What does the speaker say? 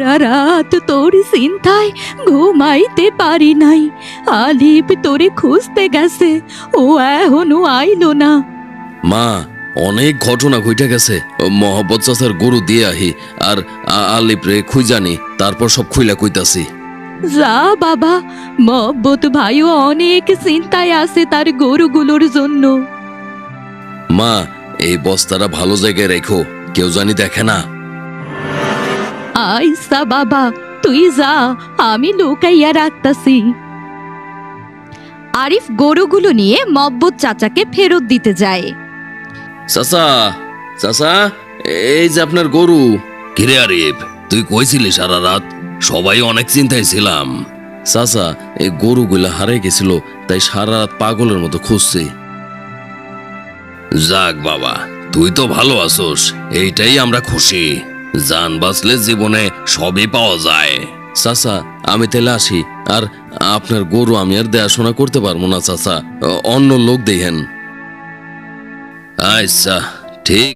সারা রাত তোর চিন্তায় ঘুমাইতে পারি নাই। আলিপ তোরে খুঁজতে গেছে ও এখনও আইলো না। মা অনেক ঘটনা ঘটে গেছে। মহব্বত চাচার গরু দিয়ে আহি আর আলিপ রে খুঁজানি তারপর সব খুইলা কইতাছি। যা বাবা মব্বত ভাইও অনেক চিন্তায় আছে তার গরুগুলোর জন্য। মা এই বস্তাটা ভালো জায়গায় রেখো কেউ জানি দেখে না। আইসা বাবা তুই যা আমি লুকাইয়া রাখতাছি। আরিফ গরুগুলো নিয়ে মব্বত চাচাকে ফেরত দিতে যায়। চাচা চাচা এই যে আপনার গরু। কিরে আরিফ তুই কইছিলি সারা রাত? সবাই অনেক চিন্তায় ছিলাম। চাচা এই গরুগুলা হারাই গেছিল তাই সারা রাত পাগলের মতো খুঁজছি। যাক বাবা তুই তো ভালো আছোস এইটাই আমরা খুশি। জান বাঁচলে জীবনে সবই পাওয়া যায়। চাচা আমি তেলে আসি। আর আপনার গরু আমি আর দেখাশোনা করতে পারব না চাচা। অন্য লোক দেখেন। আচ্ছা ঠিক